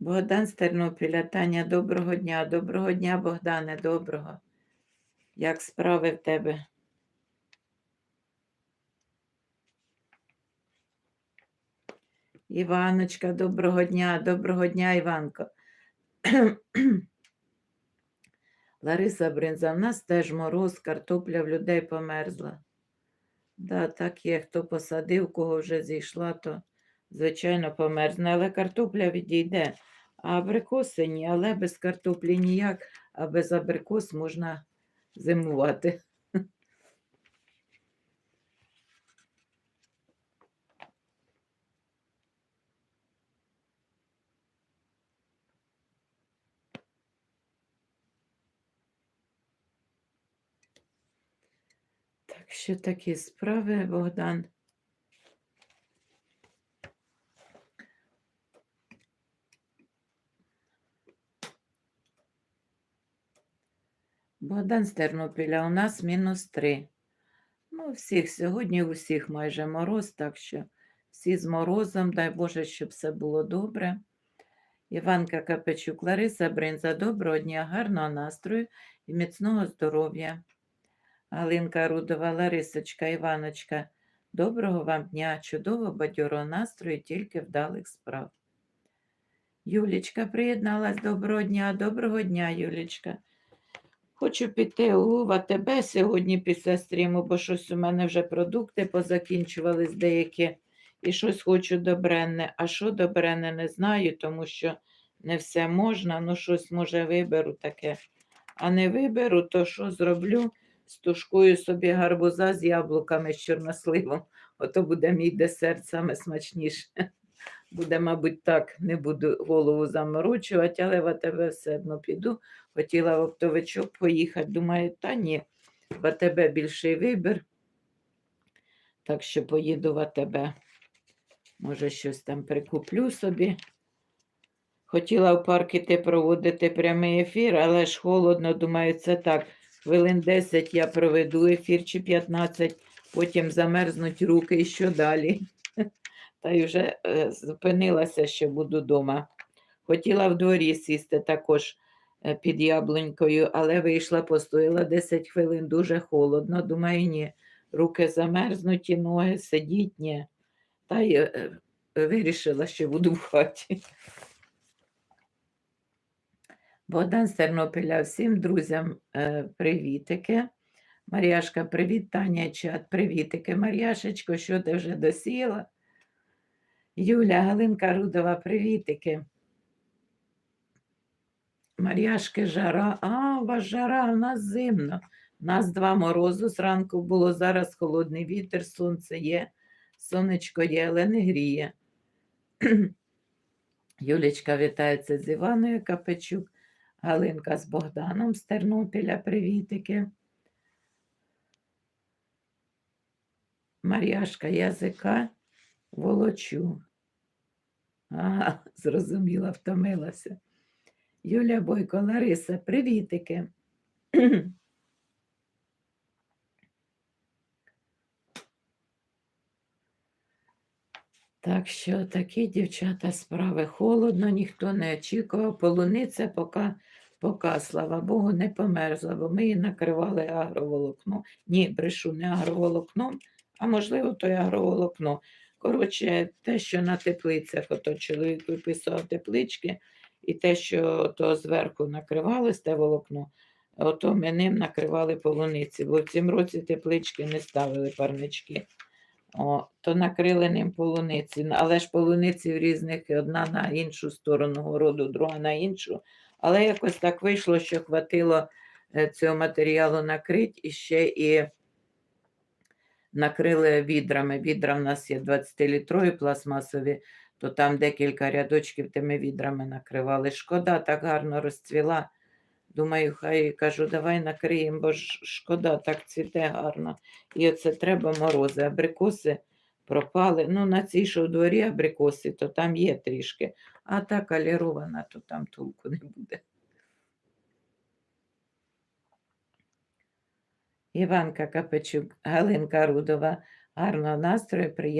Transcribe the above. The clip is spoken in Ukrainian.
Богдан з Тернопіля, Таня, доброго дня, доброго дня, Богдане, доброго. Як справи в тебе? Іваночка, доброго дня, доброго дня, Іванко. Лариса Бринза, в нас теж мороз, картопля в людей померзла. Да, так є, хто посадив, кого вже зійшла, то звичайно померзне, але картопля відійде. А абрикоси ні, але без картоплі ніяк, а без абрикос можна зимувати. Так що такі справи, Богдан. Богдан з Тернопіля, у нас мінус три. Ну, всіх сьогодні, у всіх майже мороз, так що всі з морозом, дай Боже, щоб все було добре. Іванка Капечук, Лариса Бринза, доброго дня, гарного настрою і міцного здоров'я. Галинка Рудова, Ларисочка, Іваночка, доброго вам дня, чудового бадьорого настрою, тільки вдалих справ. Юлічка приєдналась, доброго дня, доброго дня, Юлічка. Хочу піти у АТБ сьогодні після стріму, бо щось у мене вже продукти позакінчувались деякі, і щось хочу добренне. А що добренне, не знаю, тому що не все можна, ну щось може виберу таке. А не виберу, то що зроблю? Стушкую собі гарбуза з яблуками з чорносливом. Ото буде мій десерт саме смачніше. Буде, мабуть, так, не буду голову заморочувати, але в АТБ все одно піду. Хотіла в оптовичок поїхати. Думаю, та ні, в АТБ більший вибір. Так що поїду в АТБ. Може, щось там прикуплю собі. Хотіла в парк іти проводити прямий ефір, але ж холодно, думаю, це так. Хвилин 10 я проведу ефір чи 15, потім замерзнуть руки і що далі. Та й вже е, зупинилася, що буду вдома. Хотіла в дворі сісти також е, під яблунькою, але вийшла, постояла 10 хвилин, дуже холодно. Думаю, ні, руки замерзнуті, ноги сидіть, ні. Та й е, вирішила, що буду в хаті. Богдан з Тернопіля, всім друзям привітики. Мар'яшка, привіт, Таня, чат, привітики. Мар'яшечко, що ти вже досіла? Юля, Галинка Рудова, привітики. Мар'яшки, жара. А, у вас жара, у нас зимно. У нас два морозу зранку було, зараз холодний вітер, сонце є, сонечко є, але не гріє. Юлічка вітається з Іваною Капечук, Галинка з Богданом з Тернопіля, привітики. Мар'яшка язика волочу. Ага, зрозуміла, втомилася. Юля Бойко, Лариса, привітики. Так що такі дівчата справи холодно, ніхто не очікував. Полуниця поки, поки, слава Богу, не померзла, бо ми її накривали агроволокном. Ні, брешу не агроволокном, а можливо, то й агроволокно. Коротше, те, що на теплицях, ото чоловік виписував теплички, і те, що то зверху накривалось, те волокно, ото ми ним накривали полуниці, бо в цім році теплички не ставили парнички. О, то накрили ним полуниці, але ж полуниці в різних одна на іншу сторону городу, друга на іншу. Але якось так вийшло, що хватило е, цього матеріалу накрити і ще і накрили відрами. Відра в нас є 20-літрові пластмасові, то там декілька рядочків тими відрами накривали. Шкода так гарно розцвіла. Думаю, хай кажу, давай накриємо, бо шкода, так цвіте гарно. І оце треба морози. Абрикоси пропали. Ну, на цій, що в дворі абрикоси, то там є трішки, а та калірована, то там толку не буде. Іванка Капечук, Галинка Рудова, гарного настрою, приємного.